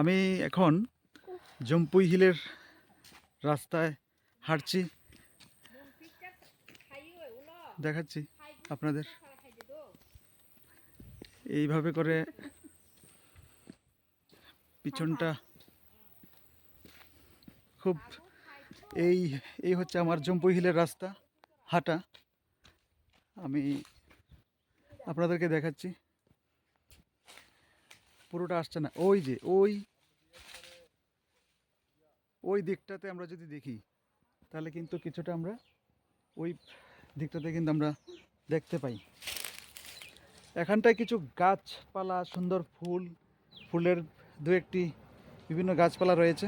আমি এখন জম্পুই হিলের রাস্তায় হাঁটছি। দেখাচ্ছি আপনাদের। এইভাবে করে পিছনটা খুব এই এই হচ্ছে আমার জম্পুই হিলের রাস্তা হাঁটা। আমি আপনাদেরকে দেখাচ্ছি। পুরোটা আসছে না। ওই যে, ওই ওই দিকটাতে আমরা যদি দেখি, তাহলে কিন্তু কিছুটা আমরা ওই দিকটাতে কিন্তু আমরা দেখতে পাই। এখানটায় কিছু গাছপালা, সুন্দর ফুল, ফুলের দু একটি বিভিন্ন গাছপালা রয়েছে।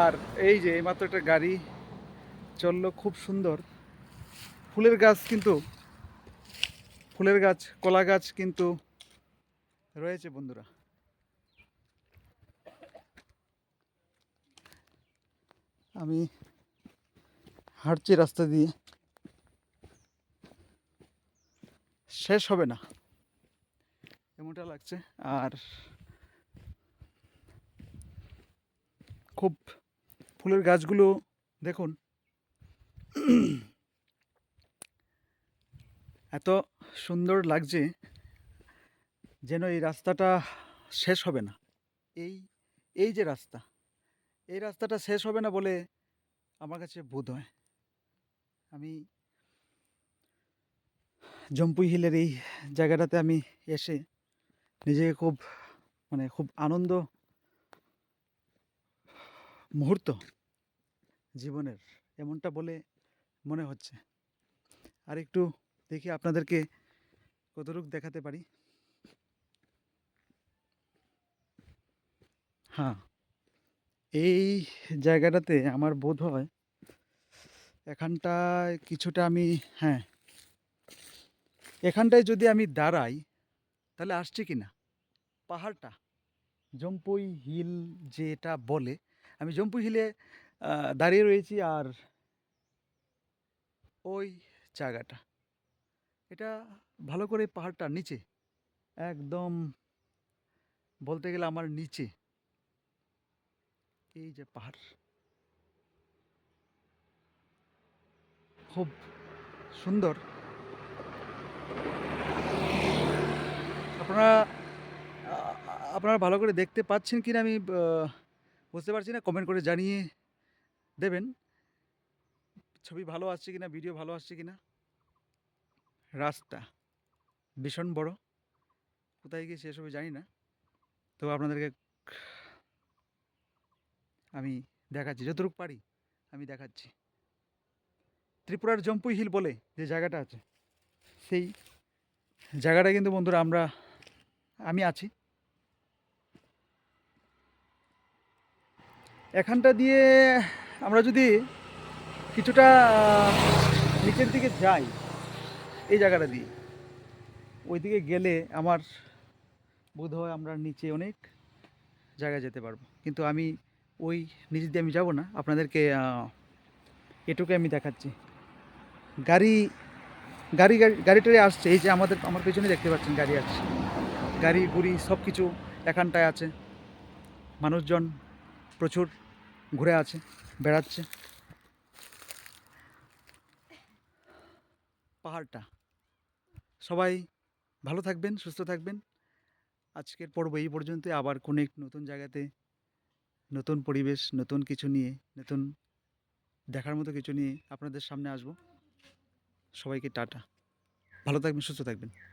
আর এই যে এইমাত্র একটা গাড়ি চলল, খুব সুন্দর। ফুলের গাছ কিন্তু ফুলের গাছ, কলা গাছ কিন্তু রয়েছে বন্ধুরা। আমি হাঁটছি রাস্তা দিয়ে। শেষ হবে না। এমনটা লাগছে। আর খুব ফুলের গাছগুলো দেখুন। এত সুন্দর লাগছে যেন এই রাস্তাটা শেষ হবে না। এই এই যে রাস্তা, এই রাস্তাটা শেষ হবে না বলে আমার কাছে বোধ হয়। আমি জম্পুই হিলের এই জায়গাটাতে আমি এসে নিজেকে খুব মানে খুব আনন্দ মুহূর্ত জীবনের এমনটা বলে মনে হচ্ছে। আর একটু দেখি আপনাদেরকে কতটুকু দেখাতে পারি? হ্যাঁ এই জায়গাটাতে আমার বোধ হয় এখানটায় কিছুটা আমি হ্যাঁ এখানটায় যদি আমি দাঁড়াই, তাহলে আসছে কি না? পাহাড়টা, জম্পুই হিল যেটা বলে, আমি জম্পুই হিলে দাঁড়িয়ে রয়েছি আর ওই জায়গাটা। এটা ভালো করে পাহাড়টা নিচে, একদম বলতে গেলে আমার নিচে। এই যে পাহাড়। খুব সুন্দর। আপনারা আপনারা ভালো করে দেখতে পাচ্ছেন কিনা আমি বুঝতে পারছি না কমেন্ট করে জানিয়ে দেবেন। ছবি ভালো আসছে কিনা ভিডিও ভালো আসছে কিনা। রাস্তা। ভীষণ বড়। কোথায় গিয়ে হবে জানি না। তো আপনাদেরকে আমি দেখাচ্ছি। যতটুকু পারি আমি দেখাচ্ছি। ত্রিপুরার জম্পুই হিল বলে যে জায়গাটা আছে, সেই জায়গাটা কিন্তু বন্ধুরা আমরা, আমি আছি। এখানটা দিয়ে আমরা যদি কিছুটা নিচের দিকে যাই এই জায়গাটা দিয়ে। ওইদিকে গেলে আমার বোধ হয় আমরা নিচে অনেক জায়গায় যেতে পারব। কিন্তু আমি ওই নিচ দিয়ে আমি যাব না। আপনাদেরকে এটুকু আমি দেখাচ্ছি। গাড়ি গাড়ি গাড়ি গাড়িটারে আসছে। এই যে আমাদের, আমার পেছনে দেখতে পাচ্ছেন গাড়ি আসছে গাড়ি, গুড়ি সব কিছু এখানটায় আছে। মানুষজন প্রচুর ঘুরে আছে, বেড়াচ্ছে। পাহাড়টা। সবাই ভালো থাকবেন, সুস্থ থাকবেন। আজকের পর্ব এই পর্যন্ত আবার কোনো এক নতুন জায়গাতে, নতুন পরিবেশ, নতুন কিছু নিয়ে, নতুন দেখার মতো কিছু নিয়ে আপনাদের সামনে আসব। সবাইকে টাটা। ভালো থাকবেন, সুস্থ থাকবেন।